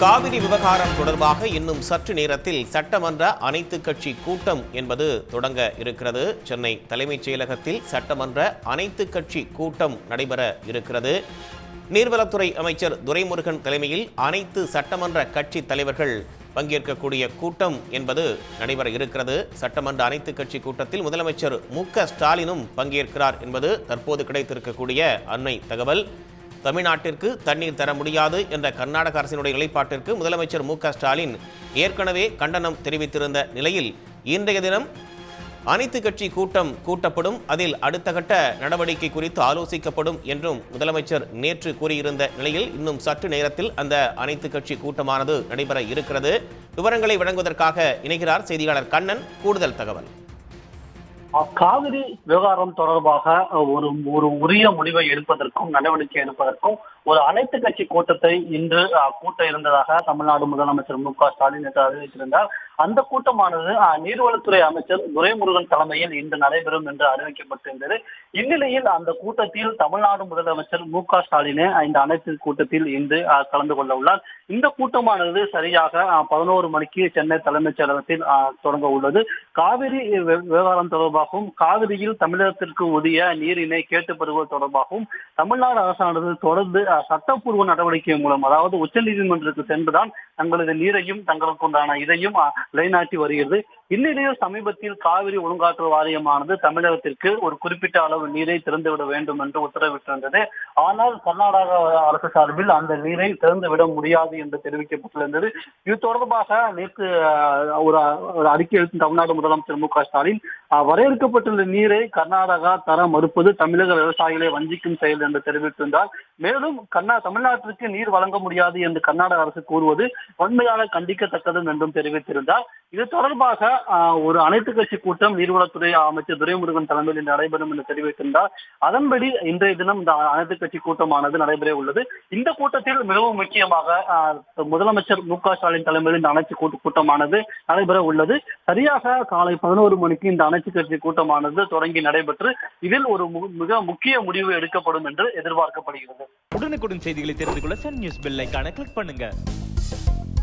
காவிரி விவகாரம் தொடர்பாக இன்னும் சற்று நேரத்தில் சட்டமன்ற அனைத்து கட்சி கூட்டம் என்பது தொடங்க இருக்கிறது. சென்னை தலைமைச் செயலகத்தில் சட்டமன்ற அனைத்து கட்சி கூட்டம் நடைபெற இருக்கிறது. நீர்வளத்துறை அமைச்சர் துரைமுருகன் தலைமையில் அனைத்து சட்டமன்ற கட்சி தலைவர்கள் பங்கேற்கக்கூடிய கூட்டம் என்பது நடைபெற இருக்கிறது. சட்டமன்ற அனைத்து கட்சி கூட்டத்தில் முதலமைச்சர் மு க ஸ்டாலினும் பங்கேற்கிறார் என்பது தற்போது கிடைத்திருக்கக்கூடிய அண்மை தகவல். தமிழ்நாட்டிற்கு தண்ணீர் தர முடியாது என்ற கர்நாடக அரசினுடைய நிலைப்பாட்டிற்கு முதலமைச்சர் மு ஸ்டாலின் ஏற்கனவே கண்டனம் தெரிவித்திருந்த நிலையில் இன்றைய தினம் அனைத்து கட்சி கூட்டம் கூட்டப்படும். அதில் அடுத்த கட்ட நடவடிக்கை குறித்து ஆலோசிக்கப்படும் என்றும் முதலமைச்சர் நேற்று கூறியிருந்த நிலையில் இன்னும் சற்று நேரத்தில் அந்த அனைத்து கட்சி கூட்டமானது நடைபெற இருக்கிறது. விவரங்களை வழங்குவதற்காக இணைகிறார் செய்தியாளர் கண்ணன். கூடுதல் தகவல். காவிரி விவகாரம் தொடர்பாக ஒரு ஒரு உரிய முடிவை எடுப்பதற்கும் நடவடிக்கை எடுப்பதற்கும் ஒரு அனைத்து கட்சி கூட்டத்தை இன்று கூட்ட இருந்ததாக தமிழ்நாடு முதலமைச்சர் மு க ஸ்டாலின் நேற்று அறிவித்திருந்தார். அந்த கூட்டமானது நீர்வளத்துறை அமைச்சர் துரைமுருகன் தலைமையில் இன்று நடைபெறும் என்று அறிவிக்கப்பட்டிருந்தது. இந்நிலையில் அந்த கூட்டத்தில் தமிழ்நாடு முதலமைச்சர் மு க ஸ்டாலினே இந்த அனைத்து கூட்டத்தில் இன்று கலந்து கொள்ள உள்ளார். இந்த கூட்டமானது சரியாக பதினோரு மணிக்கு சென்னை தலைமைச் செயலகத்தில் தொடங்க உள்ளது. காவிரி விவகாரம் தொடர்பாகவும் காவிரியில் தமிழகத்திற்கு உரிய நீரினை கேட்டு பெறுவது தொடர்பாகவும் தமிழ்நாடு அரசானது தொடர்ந்து சட்டப்பூர்வ நடவடிக்கை மூலம் அதாவது உச்ச நீதிமன்றத்துக்கு சென்றுதான் தங்களது நீரையும் தங்களுக்கு உண்டான இதையும் நிலைநாட்டி வருகிறது. இந்நிலையில் சமீபத்தில் காவிரி ஒழுங்காற்று வாரியமானது தமிழகத்திற்கு ஒரு குறிப்பிட்ட அளவு நீரை திறந்துவிட வேண்டும் என்று உத்தரவிட்டிருந்தது. ஆனால் கர்நாடக அரசு சார்பில் அந்த நீரை திறந்துவிட முடியாது என்று தெரிவிக்கப்பட்டிருந்தது. இது தொடர்பாக நேற்று ஒரு ஒரு அறிக்கை எழுத்தும் தமிழ்நாடு முதலமைச்சர் மு க ஸ்டாலின் வரையறுக்கப்பட்டுள்ள நீரை கர்நாடகா தர மறுப்பது தமிழக விவசாயிகளை வஞ்சிக்கும் செயல் என்று தெரிவித்திருந்தார். மேலும் கர்நா தமிழ்நாட்டிற்கு நீர் வழங்க முடியாது என்று கர்நாடக அரசு கூறுவது வன்மையாக கண்டிக்கத்தக்கது என்றும் தெரிவித்திருந்தார். இது தொடர்பாக ஒரு அனைத்து கட்சி கூட்டம் நீர்வளத்துறை அமைச்சர் துரைமுருகன் தலைமையில் நடைபெறும் என்று தெரிவித்திருந்தார். அதன்படி இன்றைய தினம் இந்த அனைத்து கட்சி கூட்டமானது நடைபெற உள்ளது. இந்த கூட்டத்தில் மிகவும் முக்கியமாக முதலமைச்சர் மு க ஸ்டாலின் தலைமையில் இந்த அனைத்து கூட்டமானது நடைபெற உள்ளது. சரியாக காலை பதினோரு மணிக்கு இந்த அனைத்து கட்சி கூட்டமானது தொடங்கி நடைபெற்று இதில் ஒரு மிக முக்கிய முடிவு எடுக்கப்படும் என்று எதிர்பார்க்கப்படுகிறது. உடனுக்குடன் செய்திகளை தெரிந்து கொள்ள சன் நியூஸ் பெல் ஐகானை கிளிக் பண்ணுங்க. Thank you.